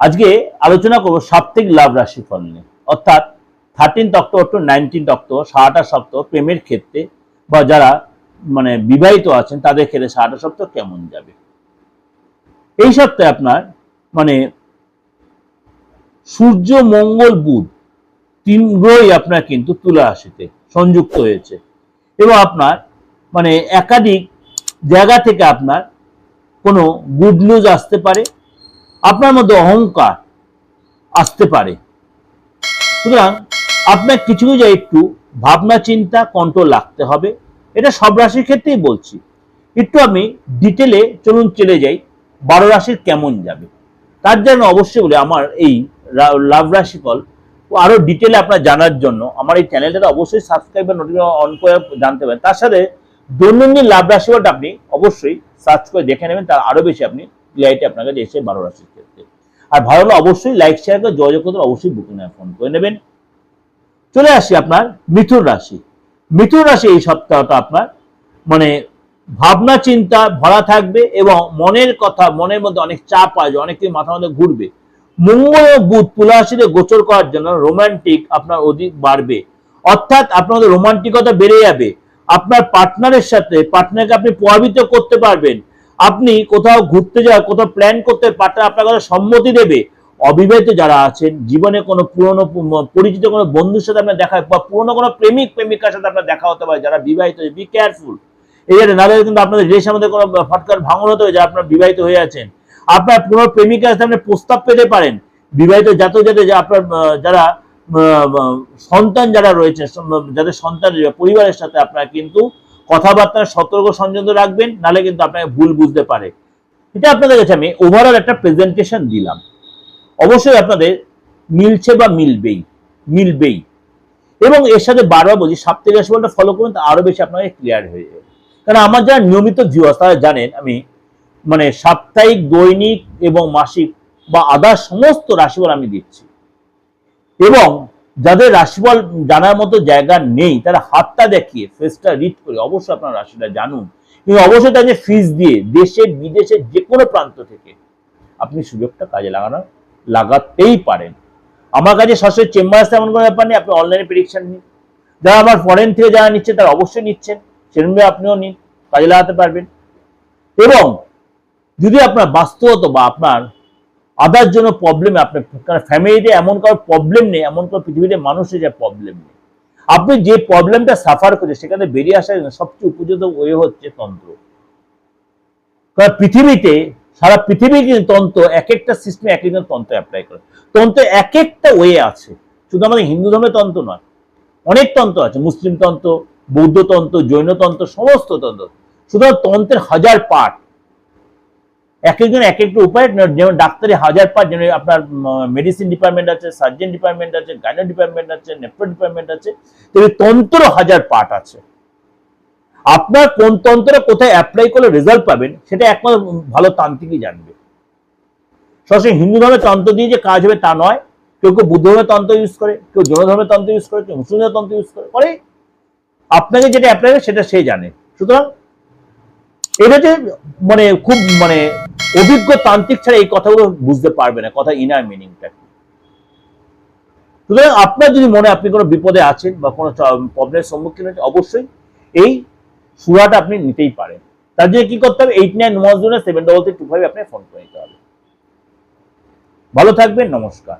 আজকে আলোচনা করব সাপ্তাহিক লাভ রাশিফল নিয়ে। অর্থাৎ thirteen October to nineteen October সারাটা সপ্তাহ প্রেমের ক্ষেত্রে বা যারা মানে বিবাহিত আছেন, তাদের ক্ষেত্রে সারাটা সপ্তাহ কেমন যাবে? এই সপ্তাহে আপনার মানে সূর্য, মঙ্গল, বুধ তিন গ্রহই আপনার কিন্তু তুলা রাশিতে সংযুক্ত হয়েছে। এবং আপনার মানে একাধিক জায়গা থেকে আপনার কোনো গুড নিউজ আসতে পারে আপনার মধ্যে অহংকার আসতে পারে। সুতরাং আপনার কিছু কিছু একটু ভাবনা চিন্তা কন্ট্রোল রাখতে হবে। এটা সব রাশির ক্ষেত্রেই বলছি। একটু আমি ডিটেলে চলুন চলে যাই, বারো রাশির কেমন যাবে। তার জন্য অবশ্যই বলে, আমার এই লাভ রাশিফল আরও ডিটেলে আপনার জানার জন্য আমার এই চ্যানেলটা অবশ্যই সাবস্ক্রাইব বা নোটিফিকেশন অন করে জানতে পারেন। তার সাথে দৈনন্দিন লাভ রাশিফলটা আপনি অবশ্যই সার্চ করে দেখে নেবেন, তার আরও বেশি আপনি ক্লিয়ারিটি আপনার কাছে এসে বারো রাশির ক্ষেত্রে। আর ভালো হলে অবশ্যই লাইক শেয়ার করে যোগাযোগ করতে অবশ্যই বুকিং ফোন করে নেবেন। চলে আসি আপনার মিথুন রাশি। মিথুন রাশি এই সপ্তাহটা আপনার মানে ভাবনা, চিন্তা, ভরা থাকবে এবং মনের কথা, মনের মধ্যে অনেক চাপ আসবে অনেক কিছু মাথা মধ্যে ঘুরবে। মঙ্গল ও বুধ তুলা রাশিতে গোচর করার জন্য রোমান্টিক আপনার অধিক বাড়বে। অর্থাৎ আপনাদের রোমান্টিকতা বেড়ে যাবে। আপনার পার্টনারের সাথে পার্টনারকে আপনি প্রভাবিত করতে পারবেন। আপনি কোথাও ঘুরতে যাওয়া কোথাও প্ল্যান করতে পার্টনার আপনার কথা সম্মতি দেবে। অবিবাহিত যারা আছেন, জীবনে কোনো পুরনো পরিচিত কোনো বন্ধুর সাথে আপনার দেখা বা পুরনো কোনো প্রেমিক, প্রেমিকার সাথে আপনার দেখা হতে পারে, যারা বিবাহিত বি কেয়ারফুল এই জন্য নাহলে কিন্তু আপনাদের রিলেশনের মধ্যে কোনো ফটকার ভাঙন হতে হবে, যারা আপনার বিবাহিত হয়ে আছেন। আপনার পুরো প্রেমিকার সাথে আপনি প্রস্তাব পেতে পারেন। বিবাহিত জাতক যাতে আপনার যারা সন্তান যারা রয়েছে যাদের সন্তান পরিবারের সাথে আপনার কিন্তু কথাবার্তা সতর্ক সংযত রাখবেন নাহলে কিন্তু আপনাকে ভুল বুঝতে পারে। এটা আপনাদের কাছে আমি ওভারঅল একটা প্রেজেন্টেশন দিলাম। অবশ্যই আপনাদের মিলছে বা মিলবেই মিলবেই। এবং এর সাথে বারবার বলছি, সাপ্তাহিক রাশিফলটা ফলো করুন, তা আরও বেশি আপনাকে ক্লিয়ার হয়ে যাবে। কারণ আমার যারা নিয়মিত ভিউয়ার্স তারা জানেন, আমি মানে সাপ্তাহিক, দৈনিক এবং মাসিক বা আদার সমস্ত রাশিফল আমি দিচ্ছি। এবং যাদের রাশিফল জানার মতো জায়গা নেই, তারা হাতটা দেখিয়ে ফেসটা রিড করে অবশ্যই আপনার রাশিটা জানুন। কিন্তু অবশ্যই তাদের ফিস দিয়ে দেশের বিদেশের যে কোনো প্রান্ত থেকে আপনি সুযোগটা কাজে লাগানো, লাগাতেই পারেন। আমার কাছে সরাসরি চেম্বার আসতে এমন কোনো ব্যাপার নেই, আপনি অনলাইনে প্রেডিকশন নিন। যারা আমার ফরেন থেকে যারা নিচ্ছে, তারা অবশ্যই নিচ্ছেন। সেরকমভাবে আপনিও নিন, কাজে লাগাতে পারবেন। এবং যদি আপনার বাস্তবত বা আপনার আদার জন্য প্রবলেম আপনার কারণ ফ্যামিলিতে এমন কারও প্রবলেম নেই, এমন কারও পৃথিবীতে মানুষের যে প্রবলেম নেই। আপনি যে প্রবলেমটা সাফার করছে সেখানে বেরিয়ে আসার সবচেয়ে উপযুক্ত ওয়ে হচ্ছে তন্ত্র। কারণ পৃথিবীতে, সারা পৃথিবীর কিন্তু তন্ত্র, এক একটা সিস্টেমে এক একজন তন্ত্র অ্যাপ্লাই করে। তন্ত্র এক একটা ওয়ে আছে। শুধু আমাদের হিন্দু ধর্মের তন্ত্র নয়। অনেক তন্ত্র আছে। মুসলিম তন্ত্র, বৌদ্ধ তন্ত্র, জৈন তন্ত্র, সমস্ত তন্ত্র। সুতরাং তন্ত্রের হাজার পার্ট এক একজন এক একটা উপায়, যেমন ডাক্তারি হাজার পার্ট যেমন আপনার মেডিসিন ডিপার্টমেন্ট আছে সার্জন ডিপার্টমেন্ট আছে গাইনো ডিপার্টমেন্ট আছে নেপ্রো ডিপার্টমেন্ট আছে, তেমনি তন্ত্র হাজার পার্ট আছে। আপনার কোন তন্ত্র কোথায় অ্যাপ্লাই করলে রেজাল্ট পাবেন, সেটা একমাত্র ভালো তান্ত্রিকই জানবে। সরাসরি হিন্দু ধর্মের তন্ত্র দিয়ে যে কাজ হবে তা নয়। কেউ কেউ বুদ্ধ ধর্মের তন্ত্র ইউজ করে, কেউ জৈন ধর্মের তন্ত্র ইউজ করে, কেউ মুসলিম তন্ত্র ইউজ করে করে আপনাকে যেটা অ্যাপ্লাই হবে সেটা সে জানে। সুতরাং এটা যে মানে খুব মানে অভিজ্ঞ তান্ত্রিক ছাড়া এই কথাগুলো বুঝতে পারবে না। কথা ইনার মিনিংটা কি? সুতরাং আপনার যদি মনে আপনি কোনো বিপদে আছেন বা কোনো প্রবলেমের সম্মুখীন হচ্ছেন অবশ্যই এই সুরাটা আপনি নিতেই পারেন। তার জন্য কি করতে হবে? Eight nine one zero seven double three two five আপনি ফোন করে নিতে হবে। ভালো থাকবেন, নমস্কার।